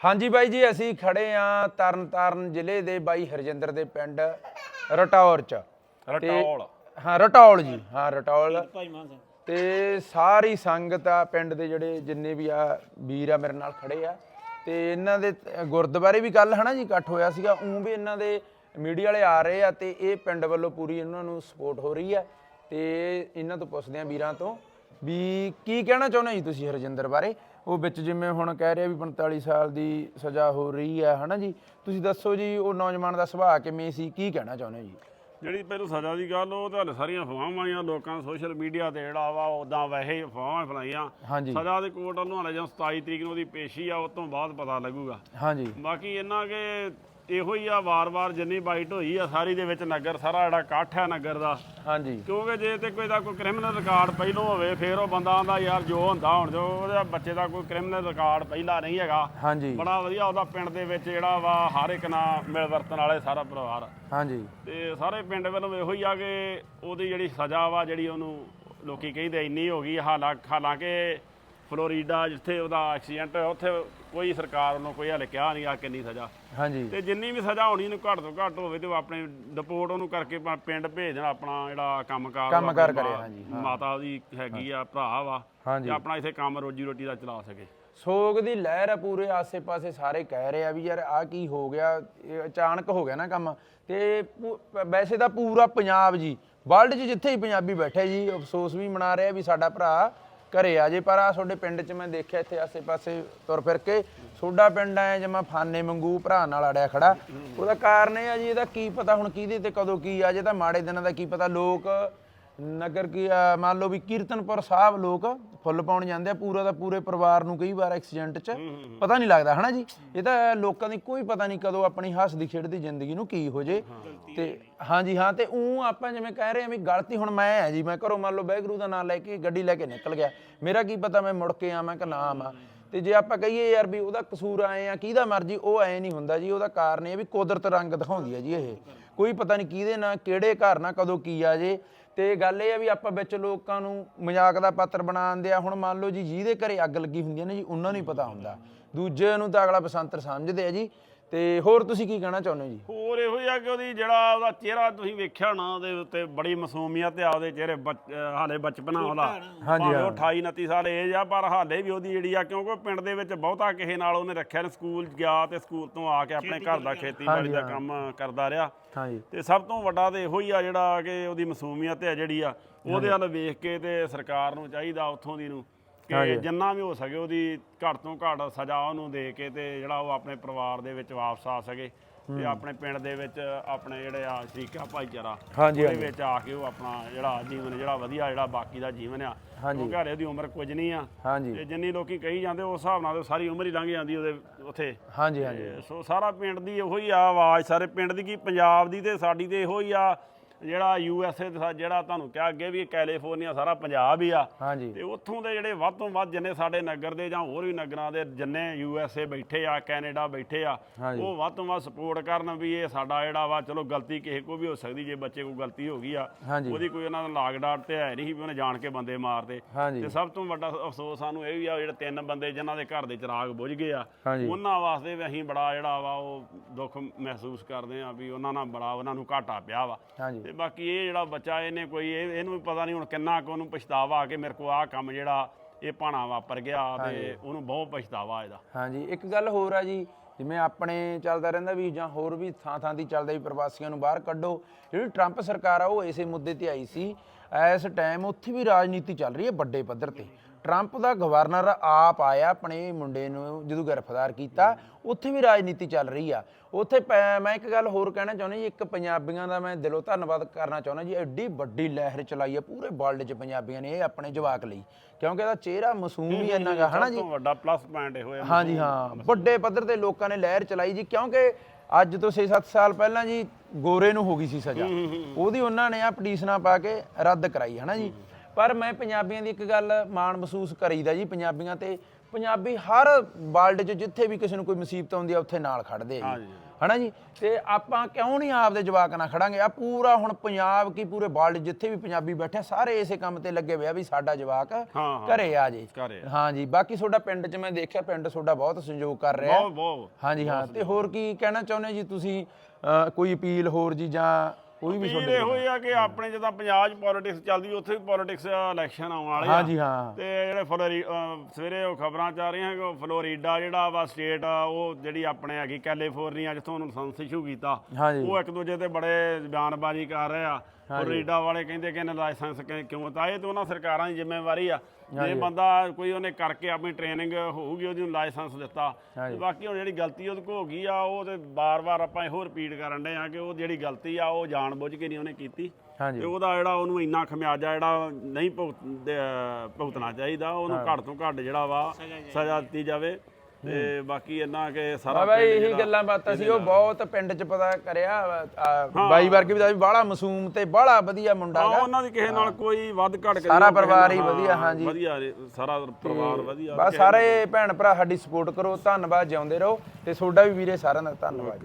ਹਾਂਜੀ ਬਾਈ ਜੀ ਅਸੀਂ ਖੜੇ ਆ ਤਰਨਤਾਰਨ ਜ਼ਿਲ੍ਹੇ ਦੇ ਬਾਈ ਹਰਜਿੰਦਰ ਦੇ ਪਿੰਡ ਰਟੌਰ ਚ। ਰਟੌਲ। ਹਾਂ ਰਟੌਲ ਜੀ ਹਾਂ ਰਟੌਲ। ਭਾਈ ਮਾਨ ਸਿੰਘ ਤੇ ਸਾਰੀ ਸੰਗਤ ਆ ਪਿੰਡ ਦੇ ਜਿਹੜੇ ਜਿੰਨੇ ਵੀ ਆ ਵੀਰ ਆ ਮੇਰੇ ਨਾਲ ਖੜੇ ਆ। ਤੇ ਇਹਨਾਂ ਦੇ ਗੁਰਦੁਆਰੇ ਵੀ ਕੱਲ ਹਨਾ ਜੀ ਇਕੱਠ ਹੋਇਆ ਸੀਗਾ ਉਂ ਵੀ ਇਹਨਾਂ ਦੇ ਮੀਡੀਆ ਵਾਲੇ ਆ ਰਹੇ ਆ ਤੇ ਇਹ ਪਿੰਡ ਵੱਲੋਂ ਪੂਰੀ ਇਹਨਾਂ ਨੂੰ ਸਪੋਰਟ ਹੋ ਰਹੀ ਆ। ਤੇ ਇਹਨਾਂ ਤੋਂ ਪੁੱਛਦੇ ਆ ਵੀਰਾਂ ਤੋਂ ਵੀ ਕੀ ਕਹਿਣਾ ਚਾਹੁੰਦੇ ਜੀ ਤੁਸੀਂ ਹਰਜਿੰਦਰ ਬਾਰੇ? ਉਹ ਵਿੱਚ ਜਿਵੇਂ ਹੁਣ ਕਹਿ ਰਿਹਾ ਵੀ 45 ਸਾਲ ਦੀ ਸਜ਼ਾ ਹੋ ਰਹੀ ਆ ਹਨਾ ਜੀ? ਤੁਸੀਂ ਦੱਸੋ ਜੀ ਉਹ ਨੌਜਵਾਨ ਦਾ ਸੁਭਾਅ ਕਿਵੇਂ ਸੀ? ਕੀ ਕਹਿਣਾ ਚਾਹੁੰਦੇ ਜੀ? ਜਿਹੜੀ ਪਹਿਲਾਂ ਸਜ਼ਾ ਦੀ ਗੱਲ ਉਹ ਤਾਂ ਸਾਰੀਆਂ ਅਫਵਾਹਾਂ ਆਈਆਂ ਲੋਕਾਂ ਸੋਸ਼ਲ ਮੀਡੀਆ ਤੇ ਜਿਹੜਾ ਵਾ ਉਦਾਂ ਵੈਸੇ ਹੀ ਅਫਵਾਹਾਂ ਫਲਾਈਆਂ। ਸਜ਼ਾ ਦੇ ਕੋਰਟ ਵੱਲੋਂ ਹਲੇ ਜਦੋਂ 27 ਤਰੀਕ ਨੂੰ ਉਹਦੀ ਪੇਸ਼ੀ ਆ ਉਸ ਤੋਂ ਬਾਅਦ ਪਤਾ ਲੱਗੂਗਾ। ਹਾਂਜੀ। ਬਾਕੀ ਇਹਨਾਂ ਕੇ ਇਹੋ ਹੀ ਆ ਵਾਰ-ਵਾਰ ਜਿੰਨੀ ਬਾਈਟ ਹੋਈ ਆ ਸਾਰੀ ਦੇ ਵਿੱਚ ਨਗਰ ਸਾਰਾ ਜਿਹੜਾ ਇਕੱਠ ਹੈ ਨਗਰ ਦਾ। ਹਾਂਜੀ। ਕਿਉਂਕਿ ਜੇ ਤੇ ਕੋਈ ਦਾ ਕੋਈ ਕ੍ਰਿਮੀਨਲ ਰਿਕਾਰਡ ਪਹਿਲੋਂ ਹੋਵੇ ਫਿਰ ਉਹ ਬੰਦਾ ਆਂਦਾ ਯਾਰ ਜੋ ਹੁੰਦਾ ਹੁਣ ਜੋ ਉਹਦੇ ਬੱਚੇ ਦਾ ਕੋਈ ਕ੍ਰਿਮੀਨਲ ਰਿਕਾਰਡ ਪਹਿਲਾਂ ਨਹੀਂ ਹੈਗਾ। ਹਾਂਜੀ। ਬੜਾ ਵਧੀਆ ਉਹਦਾ ਪਿੰਡ ਦੇ ਵਿੱਚ ਜਿਹੜਾ ਵਾ ਹਰ ਇੱਕ ਨਾਲ ਮਿਲ ਵਰਤਣ ਵਾਲੇ ਸਾਰਾ ਪਰਿਵਾਰ ਹਾਂਜੀ। ਤੇ ਸਾਰੇ ਪਿੰਡ ਵੱਲੋਂ ਇਹੋ ਹੀ ਆ ਕਿ ਉਹਦੀ ਜਿਹੜੀ ਸਜ਼ਾ ਵਾ ਜਿਹੜੀ ਉਹਨੂੰ ਲੋਕੀ ਕਹਿੰਦੇ ਇੰਨੀ ਹੋ ਗਈ ਹਾਲਾਂ ਹਾਲਾਂਕਿ ਫਲੋਰੀਡਾ ਜਿੱਥੇ ਉਹਦਾ ਐਕਸੀਡੈਂਟ ਹੋਇਆ ਉੱਥੇ ਕੋਈ ਸਰਕਾਰ ਵੱਲੋਂ ਕੋਈ ਹਾਲੇ ਕਿਹਾ ਨਹੀਂ ਆ ਕਿੰਨੀ ਸਜ਼ਾ। ਹਾਂਜੀ। ਤੇ ਜਿੰਨੀ ਵੀ ਸਜ਼ਾ ਹੋਣੀ ਨੂੰ ਘੱਟ ਤੋਂ ਘੱਟ ਹੋਵੇ ਤੇ ਉਹ ਆਪਣੇ ਡਿਪੋਰਟ ਉਹਨੂੰ ਕਰਕੇ ਪਿੰਡ ਭੇਜ ਦੇਣਾ ਆਪਣਾ ਜਿਹੜਾ ਕੰਮਕਾਰ ਕੰਮਕਾਰ ਕਰੇ, ਹਾਂਜੀ, ਮਾਤਾ ਦੀ ਹੈਗੀ ਆ ਭਰਾ ਵਾ ਤੇ ਆਪਣਾ ਇੱਥੇ ਕੰਮ ਰੋਜੀ ਰੋਟੀ ਦਾ ਚਲਾ ਸਕੇ। ਸੋਗ ਦੀ ਲਹਿਰ ਆ ਪੂਰੇ ਆਸੇ-ਪਾਸੇ ਸਾਰੇ ਕਹਿ ਰਹੇ ਆ ਵੀ ਯਾਰ ਆ ਕੀ ਹੋ ਗਿਆ ਇਹ ਅਚਾਨਕ ਹੋ ਗਿਆ ਨਾ ਕੰਮ। ਤੇ ਵੈਸੇ ਤਾਂ ਪੂਰਾ ਪੰਜਾਬ ਜੀ ਵਰਲਡ 'ਚ ਜਿੱਥੇ ਹੀ ਪੰਜਾਬੀ ਬੈਠੇ ਜੀ ਅਫਸੋਸ ਵੀ ਮਨਾ ਰਿਹਾ ਵੀ ਸਾਡਾ ਭਰਾ ਘਰੇ ਆ ਜੇ, ਪਰ ਆ ਤੁਹਾਡੇ ਪਿੰਡ 'ਚ ਮੈਂ ਦੇਖਿਆ ਇੱਥੇ ਆਸੇ-ਪਾਸੇ ਤੁਰ ਫਿਰ ਕੇ, ਤੁਹਾਡਾ ਪਿੰਡ ਐ ਜਿਵੇਂ ਫਾਨੇ ਵਾਂਗੂ ਭਰਾ ਨਾਲ ਅੜਿਆ ਖੜਾ। ਉਹਦਾ ਕਾਰਨ ਇਹ ਆ ਜੀ, ਇਹਦਾ ਕੀ ਪਤਾ ਹੁਣ ਕਿਹਦੇ ਤੇ ਕਦੋਂ ਕੀ ਆ, ਜੇ ਤਾਂ ਮਾੜੇ ਦਿਨਾਂ ਦਾ ਕੀ ਪਤਾ, ਲੋਕ ਨਗਰ ਕੀ ਆ, ਮੰਨ ਲਓ ਵੀ ਕੀਰਤਨਪੁਰ ਸਾਹਿਬ ਲੋਕ ਫੁੱਲ ਪਾਉਣ ਜਾਂਦੇ ਆ ਪੂਰਾ ਦਾ ਪੂਰੇ ਪਰਿਵਾਰ ਨੂੰ ਕਈ ਵਾਰ ਐਕਸੀਡੈਂਟ 'ਚ ਪਤਾ ਨਹੀਂ ਲੱਗਦਾ ਹਨਾ ਜੀ? ਇਹ ਤਾਂ ਲੋਕਾਂ ਦੀ ਕੋਈ ਪਤਾ ਨਹੀਂ ਕਦੋਂ ਆਪਣੀ ਹੱਸਦੀ ਖੇਡਦੀ ਜ਼ਿੰਦਗੀ ਨੂੰ ਕੀ ਹੋ ਜੇ। ਤੇ ਹਾਂਜੀ ਹਾਂ ਤੇ ਉਹ ਆਪਾਂ ਜਿਵੇਂ ਕਹਿ ਰਹੇ ਆ ਵੀ ਗਲਤੀ ਹੁਣ ਮੈਂ ਆ ਜੀ ਮੈਂ ਘਰੋਂ ਮੰਨ ਲਓ ਬੈਗਰੂ ਦਾ ਨਾਂ ਲੈ ਕੇ ਗੱਡੀ ਲੈ ਕੇ ਨਿਕਲ ਗਿਆ। ਮੇਰਾ ਕੀ ਪਤਾ ਮੈਂ ਮੁੜ ਕੇ ਆਵਾਂ ਕਿ ਨਾ ਆਵਾਂ। ਤੇ ਜੇ ਆਪਾਂ ਕਹੀਏ ਯਾਰ ਵੀ ਉਹਦਾ ਕਸੂਰ ਆਏ ਆ ਕਿਹਦਾ ਮਰਜ਼ੀ ਉਹ ਐ ਨਹੀਂ ਹੁੰਦਾ ਜੀ ਉਹਦਾ ਕਾਰਨ ਇਹ ਵੀ ਕੁਦਰਤ ਰੰਗ ਦਿਖਾਉਂਦੀ ਹੈ ਜੀ ਇਹ। ਕੋਈ ਪਤਾ ਨਹੀਂ ਕਿਹਦੇ ਨਾਲ, ਕਿਹੜੇ ਘਰ ਨਾਲ ਕਦੋਂ ਕੀ ਆ ਜੇ। ਤੇ ਗੱਲ ਇਹ ਆ ਵੀ ਆਪਾਂ ਵਿੱਚ ਲੋਕਾਂ ਨੂੰ ਮਜ਼ਾਕ ਦਾ ਪਾਤਰ ਬਣਾਉਂਦੇ ਆ। ਹੁਣ ਮੰਨ ਲਓ ਜੀ ਜਿਹਦੇ ਘਰੇ ਅੱਗ ਲੱਗੀ ਹੁੰਦੀ ਹੈ ਨਾ ਜੀ, ਉਹਨਾਂ ਨੂੰ ਹੀ ਪਤਾ ਹੁੰਦਾ। ਦੂਜੇ ਨੂੰ ਤਾਂ ਅਗਲਾ ਬਸੰਤਰ ਸਮਝਦੇ ਆ ਜੀ। ਤੇ ਹੋਰ ਤੁਸੀਂ ਕੀ ਕਹਿਣਾ ਚਾਹੁੰਦੇ ਹੋ ਜੀ? ਹੋਰ ਇਹੋ ਹੀ ਆ ਕਿ ਉਹਦੀ ਜਿਹੜਾ ਉਹਦਾ ਚਿਹਰਾ ਤੁਸੀਂ ਵੇਖਿਆ ਨਾ ਉਹਦੇ ਉੱਤੇ ਬੜੀ ਮਾਸੂਮੀਅਤ ਆ ਉਹਦੇ ਚਿਹਰੇ ਬੱਚ- ਅਹ ਹਾਲੇ ਬਚਪਨਾ ਉਹਦਾ ਹਾਂਜੀ, ਭਾਵੇਂ। ਉਹ 28 29 ਸਾਲ ਏਜ ਆ ਪਰ ਹਾਲੇ ਵੀ ਉਹਦੀ ਜਿਹੜੀ ਆ ਕਿਉਂਕਿ ਪਿੰਡ ਦੇ ਵਿੱਚ ਬਹੁਤਾ ਕਿਸੇ ਨਾਲ ਉਹਨੇ ਰੱਖਿਆ ਨੇ ਸਕੂਲ ਗਿਆ ਤੇ ਸਕੂਲ ਤੋਂ ਆ ਕੇ ਆਪਣੇ ਘਰ ਦਾ ਖੇਤੀਬਾੜੀ ਦਾ ਕੰਮ ਕਰਦਾ ਰਿਹਾ। ਹਾਂਜੀ। ਤੇ ਸਭ ਤੋਂ ਵੱਡਾ ਤੇ ਇਹੋ ਹੀ ਆ ਜਿਹੜਾ ਕਿ ਉਹਦੀ ਮਾਸੂਮੀਅਤ ਹੈ ਜਿਹੜੀ ਆ ਉਹਦੇ ਵੱਲ ਵੇਖ ਕੇ ਤੇ ਸਰਕਾਰ ਨੂੰ ਚਾਹੀਦਾ ਉੱਥੋਂ ਦੀ ਨੂੰ। ਕਿ ਜਿੰਨਾ ਵੀ ਹੋ ਸਕੇ ਉਹਦੀ ਘੱਟ ਤੋਂ ਘੱਟ ਸਜ਼ਾ ਉਹਨੂੰ ਦੇ ਕੇ ਤੇ ਜਿਹੜਾ ਉਹ ਆਪਣੇ ਪਰਿਵਾਰ ਦੇ ਵਿੱਚ ਵਾਪਸ ਆ ਸਕੇ ਤੇ ਆਪਣੇ ਪਿੰਡ ਦੇ ਵਿੱਚ ਆਪਣੇ ਜਿਹੜੇ ਆ ਸ਼ਰੀਕਾ ਭਾਈਚਾਰਾ ਉਹਦੇ ਵਿੱਚ ਆ ਕੇ ਉਹ ਆਪਣਾ ਜਿਹੜਾ ਜੀਵਨ ਜਿਹੜਾ ਵਧੀਆ ਜਿਹੜਾ ਬਾਕੀ ਦਾ ਜੀਵਨ ਆ। ਕਿਉਂਕਿ ਹਲੇ ਉਹਦੀ ਉਮਰ ਕੁਝ ਨਹੀਂ ਆ। ਤੇ ਜਿੰਨੀ ਲੋਕੀ ਕਹੀ ਜਾਂਦੇ ਉਸ ਹਿਸਾਬ ਨਾਲ ਸਾਰੀ ਉਮਰ ਹੀ ਲੰਘ ਜਾਂਦੀ ਉਹਦੇ ਉੱਥੇ। ਹਾਂਜੀ ਹਾਂਜੀ। ਸੋ ਸਾਰਾ ਪਿੰਡ ਦੀ ਇਹੋ ਹੀ ਆ ਆਵਾਜ਼ ਸਾਰੇ ਪਿੰਡ ਦੀ ਕੀ ਪੰਜਾਬ ਦੀ ਤੇ ਸਾਡੀ ਤੇ ਇਹੋ ਹੀ ਆ ਜਿਹੜਾ ਯੂ ਐਸ ਏ ਜਿਹੜਾ ਤੁਹਾਨੂੰ ਕਿਹਾ ਅੱਗੇ ਵੀ ਕੈਲੀਫੋਰਨੀਆ ਸਾਰਾ ਪੰਜਾਬ ਹੀ ਆ। ਹਾਂਜੀ। ਤੇ ਉੱਥੋਂ ਦੇ ਜਿਹੜੇ ਵੱਧ ਤੋਂ ਵੱਧ ਜਿੰਨੇ ਸਾਡੇ ਨਗਰ ਦੇ ਜਾਂ ਹੋਰ ਵੀ ਨਗਰਾਂ ਦੇ ਜਿੰਨੇ ਯੂ ਐਸ ਏ ਬੈਠੇ ਆ ਕੈਨੇਡਾ ਬੈਠੇ ਆ। ਉਹ ਵੱਧ ਤੋਂ ਵੱਧ ਸਪੋਰਟ ਕਰਨ ਵੀ ਇਹ ਸਾਡਾ ਜਿਹੜਾ ਵਾ ਚਲੋ ਗਲਤੀ ਕਿਸੇ ਕੋ ਵੀ ਹੋ ਸਕਦੀ ਜੇ ਬੱਚੇ ਕੋ ਗਲਤੀ ਹੋ ਗਈ ਆ। ਉਹਦੀ ਕੋਈ ਉਹਨਾਂ ਦਾ ਲਾਗ ਡਾਟ ਤੇ ਹੈ ਨਹੀਂ ਵੀ ਉਹਨੇ ਜਾਣ ਕੇ ਬੰਦੇ ਮਾਰਦੇ। ਤੇ ਸਭ ਤੋਂ ਵੱਡਾ ਅਫਸੋਸ ਸਾਨੂੰ ਇਹ ਵੀ ਆ ਜਿਹੜੇ ਤਿੰਨ ਬੰਦੇ ਜਿਨ੍ਹਾਂ ਦੇ ਘਰ ਦੇ ਚਿਰਾਗ ਬੁਝ ਗਏ ਆ ਉਹਨਾਂ ਵਾਸਤੇ ਵੀ ਅਸੀਂ ਬੜਾ ਜਿਹੜਾ ਵਾ ਉਹ ਦੁੱਖ ਮਹਿਸੂਸ ਕਰਦੇ ਆ ਵੀ ਉਹਨਾਂ ਨਾਲ ਬੜਾ ਉਹਨਾਂ ਨੂੰ ਘਾਟਾ ਪਿਆ ਵਾ। ਤੇ ਬਾਕੀ ਇਹ ਜਿਹੜਾ ਬੱਚਾ ਇਹਨੇ ਕੋਈ ਇਹ ਇਹਨੂੰ ਵੀ ਪਤਾ ਨਹੀਂ ਹੁਣ ਕਿੰਨਾ ਕੁ ਉਹਨੂੰ ਪਛਤਾਵਾ ਆ ਕਿ ਮੇਰੇ ਕੋ ਆਹ ਕੰਮ ਜਿਹੜਾ ਇਹ ਭਾਣਾ ਵਾਪਰ ਗਿਆ ਤੇ ਉਹਨੂੰ ਬਹੁਤ ਪਛਤਾਵਾ ਇਹਦਾ। ਹਾਂਜੀ ਇੱਕ ਗੱਲ ਹੋਰ ਆ ਜੀ ਜਿਵੇਂ ਆਪਣੇ ਚੱਲਦਾ ਰਹਿੰਦਾ ਵੀ ਜਾਂ ਹੋਰ ਵੀ ਥਾਂ ਥਾਂ ਦੀ ਚੱਲਦਾ ਵੀ ਪ੍ਰਵਾਸੀਆਂ ਨੂੰ ਬਾਹਰ ਕੱਢੋ ਜਿਹੜੀ ਟਰੰਪ ਸਰਕਾਰ ਆ ਉਹ ਇਸੇ ਮੁੱਦੇ ਤੇ ਆਈ ਸੀ ਇਸ ਟਾਈਮ ਉੱਥੇ ਵੀ ਰਾਜਨੀਤੀ ਚੱਲ ਰਹੀ ਹੈ ਵੱਡੇ ਪੱਧਰ ਤੇ। ਟਰੰਪ ਦਾ ਗਵਰਨਰ ਆਪ ਆਇਆ ਆਪਣੇ ਮੁੰਡੇ ਨੂੰ ਜਦੋਂ ਗ੍ਰਿਫਤਾਰ ਕੀਤਾ ਉੱਥੇ ਵੀ ਰਾਜਨੀਤੀ ਚੱਲ ਰਹੀ ਆ। ਉੱਥੇ ਮੈਂ ਇੱਕ ਗੱਲ ਹੋਰ ਕਹਿਣਾ ਚਾਹੁੰਦਾ ਜੀ ਇੱਕ ਪੰਜਾਬੀਆਂ ਦਾ ਮੈਂ ਦਿਲੋਂ ਧੰਨਵਾਦ ਕਰਨਾ ਚਾਹੁੰਦਾ ਜੀ ਐਡੀ ਵੱਡੀ ਲਹਿਰ ਚਲਾਈ ਹੈ ਪੂਰੇ ਵਰਲਡ 'ਚ ਪੰਜਾਬੀਆਂ ਨੇ ਇਹ ਆਪਣੇ ਜਵਾਕ ਲਈ। ਕਿਉਂਕਿ ਇਹਦਾ ਚਿਹਰਾ ਮਾਸੂਮ ਹੀ ਇੰਨਾ ਗਾ ਹਨਾ ਸਭ ਜੀ ਤੋਂ ਵੱਡਾ ਪਲੱਸ ਪੁਆਇੰਟ ਇਹ ਹੋਇਆ ਹਾਂਜੀ ਹਾਂ। ਵੱਡੇ ਪੱਧਰ ਤੇ ਲੋਕਾਂ ਨੇ ਲਹਿਰ ਚਲਾਈ ਜੀ ਕਿਉਂਕਿ ਅੱਜ ਤੋਂ 6-7 ਸਾਲ ਪਹਿਲਾਂ ਜੀ ਗੋਰੇ ਨੂੰ ਹੋ ਗਈ ਸੀ ਸਜ਼ਾ। ਉਹਦੀ ਉਹਨਾਂ ਨੇ ਆ ਪਟੀਸ਼ਨਾਂ ਪਾ ਕੇ ਰੱਦ ਕਰਾਈ ਹਨਾ ਜੀ? ਪਰ ਮੈਂ ਪੰਜਾਬੀਆਂ ਦੀ ਇੱਕ ਗੱਲ ਮਾਣ ਮਹਿਸੂਸ ਕਰੀਦਾ ਜੀ ਪੰਜਾਬੀਆਂ ਤੇ। ਪੰਜਾਬੀ ਹਰ ਵਰਲਡ 'ਚ ਜਿੱਥੇ ਵੀ ਕਿਸੇ ਨੂੰ ਕੋਈ ਮੁਸੀਬਤ ਆਉਂਦੀ ਆ ਉੱਥੇ ਨਾਲ ਖੜਦੇ ਆ ਜੀ। ਹਨਾ ਜੀ? ਤੇ ਆਪਾਂ ਕਿਉਂ ਨਹੀਂ ਆਪਦੇ ਜਵਾਕ ਨਾਲ ਖੜਾਂਗੇ? ਆ ਪੂਰਾ ਹੁਣ ਪੰਜਾਬ ਕੀ ਪੂਰੇ ਵਰਲਡ ਜਿੱਥੇ ਵੀ ਪੰਜਾਬੀ ਬੈਠੇ ਸਾਰੇ ਇਸੇ ਕੰਮ ਤੇ ਲੱਗੇ ਹੋਏ ਆ ਵੀ ਸਾਡਾ ਜਵਾਕ ਹਾਂ, ਹਾਂ। ਘਰੇ ਆ ਜੇ। ਹਾਂ ਜੀ ਬਾਕੀ ਤੁਹਾਡਾ ਪਿੰਡ 'ਚ ਮੈਂ ਦੇਖਿਆ ਪਿੰਡ ਤੁਹਾਡਾ ਬਹੁਤ ਸਹਿਯੋਗ ਕਰ ਰਿਹਾ। ਬਹੁਤ ਬਹੁਤ। ਹਾਂਜੀ ਹਾਂ। ਤੇ ਹੋਰ ਕੀ ਕਹਿਣਾ ਚਾਹੁੰਦੇ ਜੀ ਤੁਸੀਂ? ਕੋਈ ਅਪੀਲ ਹੋਰ ਜੀ ਜਾਂ ਕੋਈ ਵੀ ਵੀਰ ਇਹੋ ਹੀ ਆ ਕਿ ਆਪਣੇ ਜਦੋਂ ਪੰਜਾਬ 'ਚ ਪੋਲਿਟਿਕਸ ਚੱਲਦੀ ਉੱਥੇ ਵੀ ਪੋਲਿਟਿਕਸ ਇਲੈਕਸ਼ਨ ਆਉਣ ਵਾਲੇ ਆ। ਹਾਂਜੀ ਹਾਂ। ਤੇ ਜਿਹੜੇ ਫਲੋਰੀ ਅਹ ਸਵੇਰੇ ਉਹ ਖਬਰਾਂ ਚ ਆ ਰਹੀਆਂ ਕਿ ਉਹ ਫਲੋਰੀਡਾ ਜਿਹੜਾ ਵਾ ਸਟੇਟ ਆ ਉਹ ਜਿਹੜੀ ਆਪਣੇ ਹੈਗੀ ਕੈਲੀਫੋਰਨੀਆ ਜਿੱਥੋਂ ਉਹਨੂੰ ਲਾਇਸੈਂਸ ਇਸ਼ੂ ਕੀਤਾ ਹਾਂਜੀ। ਉਹ ਇੱਕ ਦੂਜੇ ਤੇ ਬੜੇ ਬਿਆਨਬਾਜ਼ੀ ਕਰ ਰਹੇ ਆ। ਫਲੋਰੀਡਾ ਵਾਲੇ ਕਹਿੰਦੇ ਕਿ ਇਹਨਾਂ ਲਾਇਸੈਂਸ ਕਿਉਂ ਤਾਂ ਇਹ ਤੇ ਉਹਨਾਂ ਸਰਕਾਰਾਂ ਦੀ ਜ਼ਿੰਮੇਵਾਰੀ ਆ। ਜੇ ਬੰਦਾ ਕੋਈ ਉਹਨੇ ਕਰਕੇ ਆਪਣੀ ਟ੍ਰੇਨਿੰਗ ਹੋਊਗੀ ਉਹਦੀ ਲਾਇਸੈਂਸ ਦਿੱਤਾ ਤੇ ਬਾਕੀ ਹੁਣ ਜਿਹੜੀ ਗਲਤੀ ਉਹਦੇ ਕੋਲ ਹੋ ਗਈ ਆ ਉਹ ਤੇ ਬਾਰ-ਬਾਰ ਆਪਾਂ ਇਹੋ ਰਿਪੀਟ ਕਰਨ ਦੇ ਆ ਕਿ ਉਹ ਜਿਹੜੀ ਗਲਤੀ ਆ ਉਹ ਜਾਣਬੁੱਝ ਕੇ ਨਹੀਂ ਉਹਨੇ ਕੀਤੀ। ਤੇ ਉਹਦਾ ਜਿਹੜਾ ਉਹਨੂੰ ਇੰਨਾ ਖਮਿਆਜਾ ਜਿਹੜਾ ਨਹੀਂ ਭੁਗਤਣਾ ਚਾਹੀਦਾ ਉਹਨੂੰ ਘੱਟ ਤੋਂ ਘੱਟ ਜਿਹੜਾ ਵਾ ਸਜ਼ਾ ਦਿੱਤੀ ਜਾਵੇ। ਤੇ ਬਾਕੀ ਇੰਨਾ ਕਿ ਸਾਰਾ ਪਿੰਡ ਇਹੀ ਗੱਲਾਂ ਬਾਤਾਂ ਸੀ ਉਹ ਬਹੁਤ ਪਿੰਡ 'ਚ ਪਤਾ ਕਰਿਆ ਬਾਈ ਵਰਗੇ ਵੀ ਦਾ ਵੀ ਬਾਹਲਾ ਮਾਸੂਮ ਤੇ ਬਾਹਲਾ ਵਧੀਆ ਮੁੰਡਾ ਹਾਂ, ਹੈਗਾ। ਉਹਨਾਂ ਦੀ ਕਿਸੇ ਨਾਲ ਕੋਈ ਵੱਧ ਘੱਟ ਕੇ ਸਾਰਾ ਪਰਿਵਾਰ ਹੀ ਵਧੀਆ, ਹਾਂਜੀ। ਵਧੀਆ ਸਾਰਾ ਪਰਿਵਾਰ ਵਧੀਆ। ਬਸ ਸਾਰੇ ਭੈਣ ਭਰਾ ਸਾਡੀ ਸਪੋਰਟ ਕਰੋ ਧੰਨਵਾਦ ਜਿਉਂਦੇ ਰਹੋ। ਤੇ ਤੁਹਾਡਾ ਵੀ ਵੀਰੇ ਸਾਰਿਆਂ ਦਾ ਧੰਨਵਾਦ।